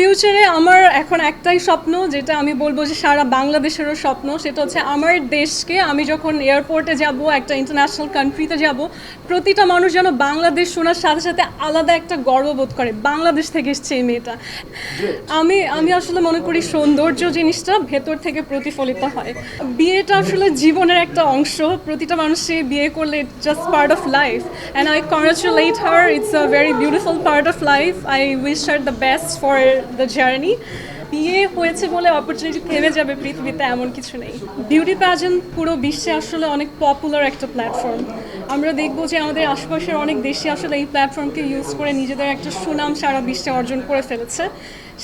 ফিউচারে আমার এখন একটাই স্বপ্ন, যেটা আমি বলব যে সারা বাংলাদেশেরও স্বপ্ন, সেটা হচ্ছে আমার দেশকে আমি যখন এয়ারপোর্টে যাব, একটা ইন্টারন্যাশনাল কান্ট্রিতে যাব, প্রতিটা মানুষ যেন বাংলাদেশ শোনার সাথে সাথে আলাদা একটা গর্ববোধ করে, বাংলাদেশ থেকে এসছে এই মেয়েটা। আমি আমি আসলে মনে করি সৌন্দর্য জিনিসটা ভেতর থেকে প্রতিফলিত হয়। বিয়েটা আসলে জীবনের একটা অংশ, প্রতিটা মানুষে বিয়ে করলে just part of life and I congratulate her it's a very beautiful part of life I wish her the best for the journey বিয়ে হয়েছে বলে অপরচুনিটি থেমে যাবে পৃথিবীতে এমন কিছু নেই। বিউটি প্যাজেন্ট পুরো বিশ্বে আসলে অনেক পপুলার একটা প্ল্যাটফর্ম আমরা দেখব যে আমাদের আশেপাশের অনেক দেশে আসলে এই প্ল্যাটফর্মকে ইউজ করে নিজেদের একটা সুনাম সারা বিশ্বে অর্জন করে ফেলেছে।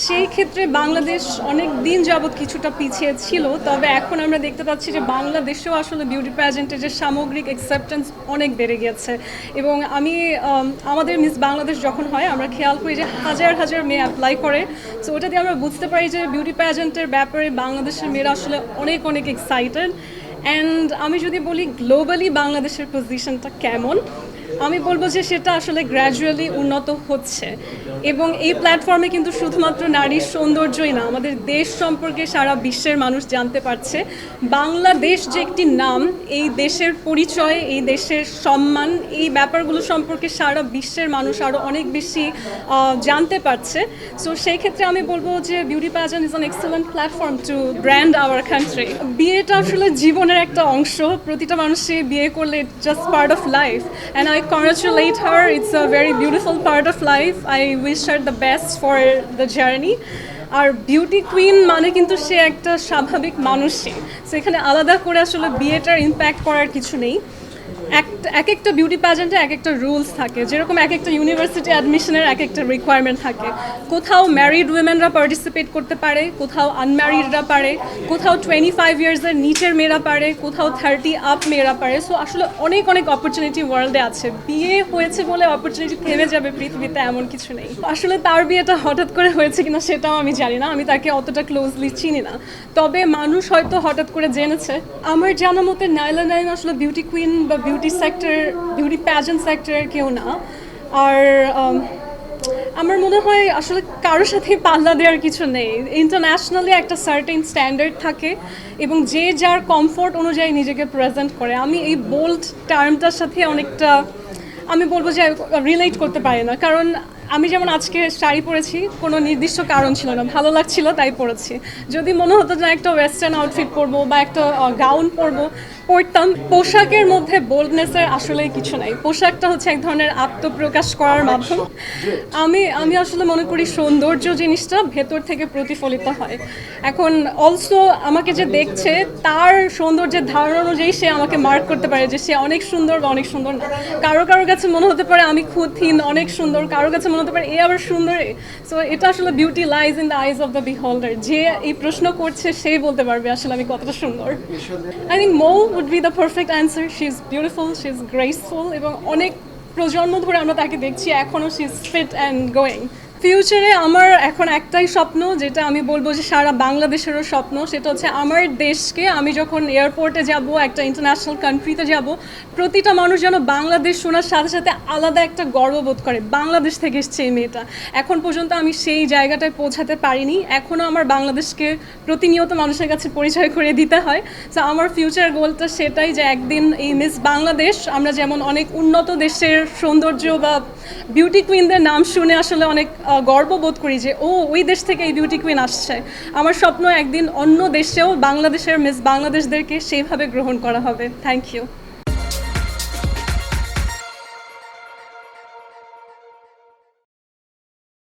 সেই ক্ষেত্রে বাংলাদেশ অনেক দিন যাবৎ কিছুটা পিছিয়ে ছিল, তবে এখন আমরা দেখতে পাচ্ছি যে বাংলাদেশেও আসলে বিউটি প্যাজেন্টের যে সামগ্রিক অ্যাকসেপ্টেন্স অনেক বেড়ে গেছে এবং আমি আমাদের মিস বাংলাদেশ যখন হয়, আমরা খেয়াল করি যে হাজার হাজার মেয়ে অ্যাপ্লাই করে। সো ওটা দিয়ে আমরা বুঝতে পারি যে বিউটি প্যাজেন্টের ব্যাপারে বাংলাদেশের মেয়েরা আসলে অনেক অনেক এক্সাইটেড অ্যান্ড আমি যদি বলি গ্লোবালি বাংলাদেশের পজিশনটা কেমন? আমি বলব যে সেটা আসলে গ্র্যাজুয়ালি উন্নত হচ্ছে। এবং এই প্ল্যাটফর্মে কিন্তু শুধুমাত্র নারীর সৌন্দর্যই না, আমাদের দেশ সম্পর্কে সারা বিশ্বের মানুষ জানতে পারছে। বাংলাদেশ যে একটি নাম, এই দেশের পরিচয়, এই দেশের সম্মান, এই ব্যাপারগুলো সম্পর্কে সারা বিশ্বের মানুষ আরও অনেক বেশি জানতে পারছে। সো সেই ক্ষেত্রে আমি বলব যে beauty pageant is an excellent platform to brand our country বিয়েটা আসলে জীবনের একটা অংশ। প্রতিটা মানুষে বিয়ে করলে just part of life and I congratulate her. It's a very beautiful part of life. I wish her the best for the journey. আর বিউটি কুইন মানে কিন্তু সে একটা স্বাভাবিক মানুষই সেখানে আলাদা করে আসলে বিয়েটার ইম্প্যাক্ট করার কিছু নেই এক একটা বিউটি প্যাজেন্টে এক একটা রুলস থাকে। যেরকম এক একটা ইউনিভার্সিটি অ্যাডমিশনের এক একটা রিকোয়ারমেন্ট থাকে। কোথাও ম্যারিড উইমেনরা পার্টিসিপেট করতে পারে, কোথাও আনম্যারিডরা পারে, কোথাও টোয়েন্টি ফাইভ ইয়ার্সের নিচের মেয়েরা পারে, কোথাও থার্টি আপ মেয়েরা পারে। সো আসলে অনেক অনেক অপরচুনিটি ওয়ার্ল্ডে আছে। বিয়ে হয়েছে বলে অপরচুনিটি থেমে যাবে পৃথিবীতে এমন কিছু নেই। আসলে তার বিয়েটা হঠাৎ করে হয়েছে কিনা সেটাও আমি জানি না। আমি তাকে অতটা ক্লোজলি চিনি না। তবে মানুষ হয়তো হঠাৎ করে জেনেছে, আমার জানা মতে নাইলা নাইন আসলে বিউটি কুইন বা বিউটি সেক্টর বিউটি প্যাজেন্ট সেক্টরের কেউ না। আর আমার মনে হয় আসলে কারোর সাথে পাল্লা দেওয়ার কিছু নেই। ইন্টারন্যাশনালি একটা সার্টেন স্ট্যান্ডার্ড থাকে এবং যে যার কমফোর্ট অনুযায়ী নিজেকে প্রেজেন্ট করে। আমি এই বোল্ড টার্মটার সাথে অনেকটা, আমি বলব যে রিলেট করতে পারি না। কারণ আমি যেমন আজকে শাড়ি পরেছি, কোনো নির্দিষ্ট কারণ ছিল না। ভালো লাগছিল, তাই পরেছি। যদি মনে হতো যে, একটা ওয়েস্টার্ন আউটফিট পরবো বা একটা গাউন পরবো পরতাম পোশাকের মধ্যে বোল্ডনেসের আসলে কিছু নাই। পোশাকটা হচ্ছে এক ধরনের আত্মপ্রকাশ করার মাধ্যম। আমি আমি আসলে মনে করি সৌন্দর্য জিনিসটা ভেতর থেকে প্রতিফলিত হয়। এখন অলসো আমাকে যে দেখছে, তার সৌন্দর্যের ধারণা অনুযায়ী সে আমাকে মার্ক করতে পারে যে সে অনেক সুন্দর বা অনেক সুন্দর না। কারও কারও কাছে মনে হতে পারে আমি ক্ষুথিন অনেক সুন্দর। কারও কাছে মনে হতে পারে এ আবার সুন্দর। সো এটা আসলে beauty lies in the eyes of the beholder যে এই প্রশ্ন করছে সেই বলতে পারবে আসলে আমি কতটা সুন্দর। I think Mou would be the perfect answer she is beautiful she is graceful এবং অনেক প্রজন্ম ধরে আমরা তাকে দেখছি এখনও she is fit and going ফিউচারে আমার এখন একটাই স্বপ্ন, যেটা আমি বলব যে সারা বাংলাদেশেরও স্বপ্ন, সেটা হচ্ছে আমার দেশকে আমি যখন এয়ারপোর্টে যাব, একটা ইন্টারন্যাশনাল কান্ট্রিতে যাব, প্রতিটা মানুষ যেন বাংলাদেশ শোনার সাথে সাথে আলাদা একটা গর্ববোধ করে, বাংলাদেশ থেকে এসছে এই মেয়েটা। এখন পর্যন্ত আমি সেই জায়গাটায় পৌঁছাতে পারিনি, এখনও আমার বাংলাদেশকে প্রতিনিয়ত মানুষের কাছে পরিচয় করে দিতে হয়। তো আমার ফিউচার গোলটা সেটাই যে একদিন এই মিস বাংলাদেশ, আমরা যেমন অনেক উন্নত দেশের সৌন্দর্য বা বিউটি কুইনদের নাম শুনে আসলে অনেক গর্ববোধ করি যে, ও, ওই দেশ থেকে এই বিউটি কুইন আসছে। আমার স্বপ্ন একদিন অন্য দেশেও বাংলাদেশের মিস বাংলাদেশদেরকে সেইভাবে গ্রহণ করা হবে। Thank you